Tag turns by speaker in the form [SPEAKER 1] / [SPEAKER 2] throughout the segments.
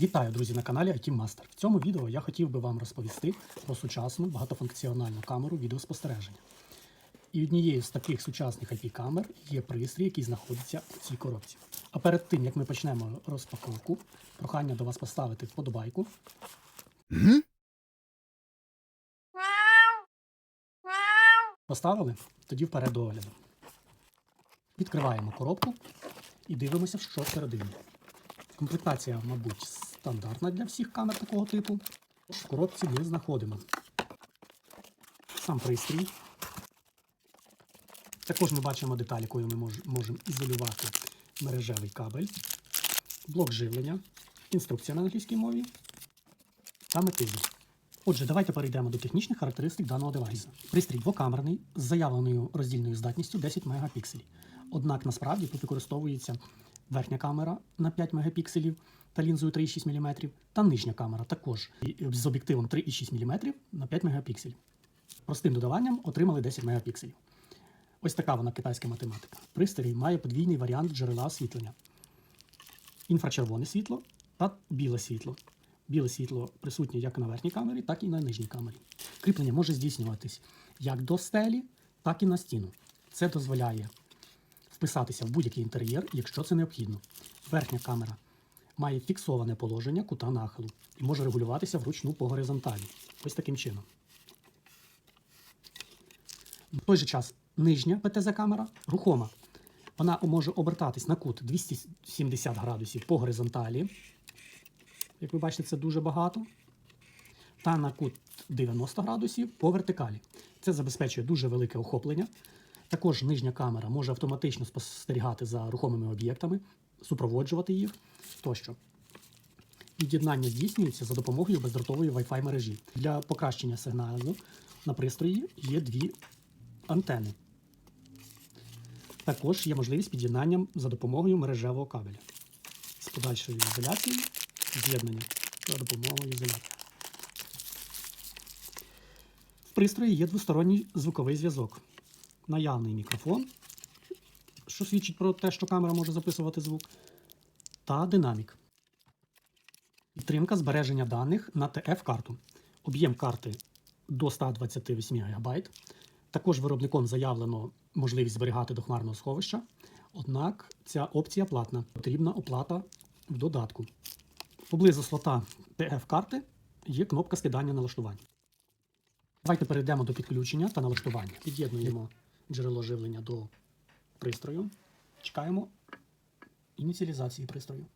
[SPEAKER 1] Вітаю, друзі, на каналі IT Master. В цьому відео я хотів би вам розповісти про сучасну багатофункціональну камеру відеоспостереження. І однією з таких сучасних IP-камер є пристрій, який знаходиться у цій коробці. А перед тим, як ми почнемо розпаковку, прохання до вас поставити вподобайку. Поставили? Тоді вперед до огляду. Відкриваємо коробку і дивимося, що всередині. Комплектація, мабуть, стандартна для всіх камер такого типу. В коробці ми знаходимо сам пристрій. Також ми бачимо деталь, якою ми мож- можемо ізолювати мережевий кабель, блок живлення, інструкція на англійській мові та метизм. Отже, давайте перейдемо до технічних характеристик даного девайсу. Пристрій двокамерний з заявленою роздільною здатністю 10 мегапікселів. Однак насправді тут використовується верхня камера на 5 мегапікселів та лінзою 3,6 мм, та нижня камера також з об'єктивом 3,6 мм на 5 мегапікселів. Простим додаванням отримали 10 мегапікселів. Ось така вона китайська математика. Пристрій має подвійний варіант джерела освітлення: інфрачервоне світло та біле світло. Біле світло присутнє як на верхній камері, так і на нижній камері. Кріплення може здійснюватись як до стелі, так і на стіну. Це дозволяє вписатися в будь-який інтер'єр, якщо це необхідно. Верхня камера має фіксоване положення кута нахилу і може регулюватися вручну по горизонталі. Ось таким чином. В той же час нижня ПТЗ-камера рухома. Вона може обертатись на кут 270 градусів по горизонталі. Як ви бачите, це дуже багато. Та на кут 90 градусів по вертикалі. Це забезпечує дуже велике охоплення. Також нижня камера може автоматично спостерігати за рухомими об'єктами, супроводжувати їх тощо. Під'єднання здійснюється за допомогою бездротової Wi-Fi мережі. Для покращення сигналу на пристрої є дві антени. Також є можливість під'єднання за допомогою мережевого кабеля з подальшою ізоляцією, з'єднання за допомогою ізоляції. В пристрої є двосторонній звуковий зв'язок. Наявний мікрофон, що свідчить про те, що камера може записувати звук, та динамік. Підтримка збереження даних на TF-карту. Об'єм карти до 128 ГБ. Також виробником заявлено можливість зберігати до хмарного сховища. Однак ця опція платна. Потрібна оплата в додатку. Поблизу слота TF-карти є кнопка скидання налаштувань. Давайте перейдемо до підключення та налаштування. Під'єднуємо джерело живлення до пристрою. Чекаємо ініціалізації пристрою.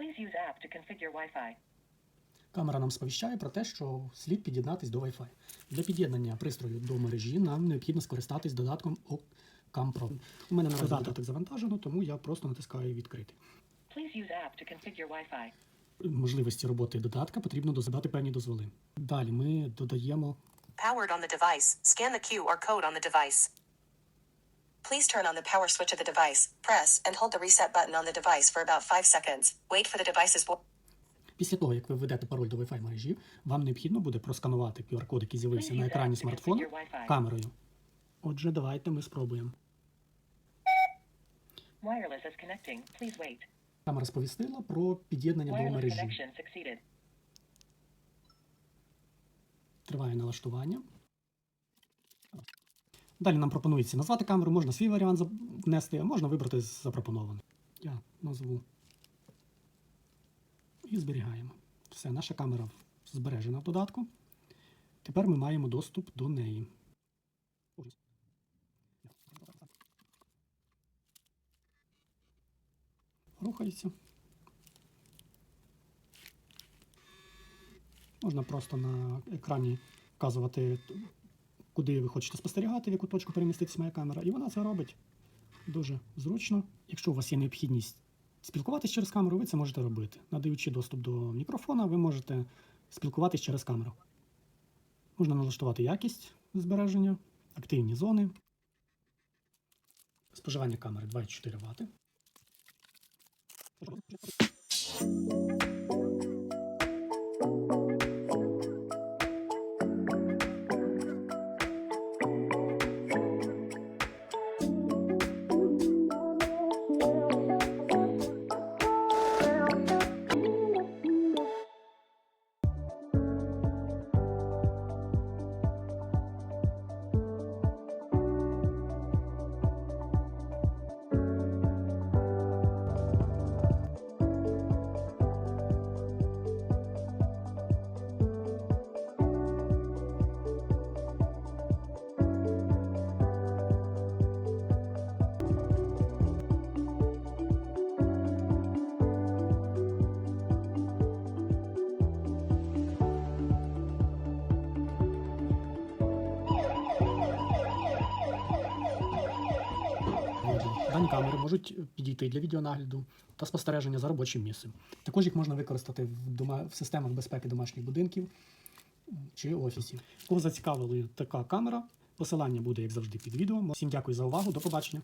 [SPEAKER 2] Please use app to configure Wi-Fi.
[SPEAKER 1] Камера нам сповіщає про те, що слід під'єднатись до Wi-Fi. Для під'єднання пристрою до мережі нам необхідно скористатись додатком Occam Pro. У мене наразі додаток завантажено, тому я просто натискаю відкрити.
[SPEAKER 2] Please use app to configure Wi-Fi.
[SPEAKER 1] Можливості роботи додатка потрібно додати певні дозволи. Далі ми додаємо
[SPEAKER 3] Powered on the device. Scan the QR code on the device. Please turn on the power switch of the device. Press and hold the reset button on the device for about 5 seconds. Wait for the device's
[SPEAKER 1] Після того, як ви введете пароль до Wi-Fi мережі, вам необхідно буде просканувати QR-код, який з'явився на екрані смартфона камерою. Отже, давайте ми спробуємо.
[SPEAKER 2] Wireless is connecting. Please wait.
[SPEAKER 1] Камера сповістила про під'єднання до мережі. Триває налаштування. Далі нам пропонується назвати камеру, можна свій варіант внести, а можна вибрати запропонований. Я назву і зберігаємо. Все, наша камера збережена в додатку. Тепер ми маємо доступ до неї. Рухається. Можна просто на екрані вказувати, куди ви хочете спостерігати, в яку точку переміститися моя камера. І вона це робить дуже зручно. Якщо у вас є необхідність спілкуватися через камеру, ви це можете робити. Надаючи доступ до мікрофона, ви можете спілкуватися через камеру. Можна налаштувати якість збереження, активні зони. Споживання камери 2,4 Вт. Дані камери можуть підійти для відеонагляду та спостереження за робочим місцем. Також їх можна використати в, дома... в системах безпеки домашніх будинків чи офісів. Кого зацікавила така камера, посилання буде, як завжди, під відео. Всім дякую за увагу, до побачення.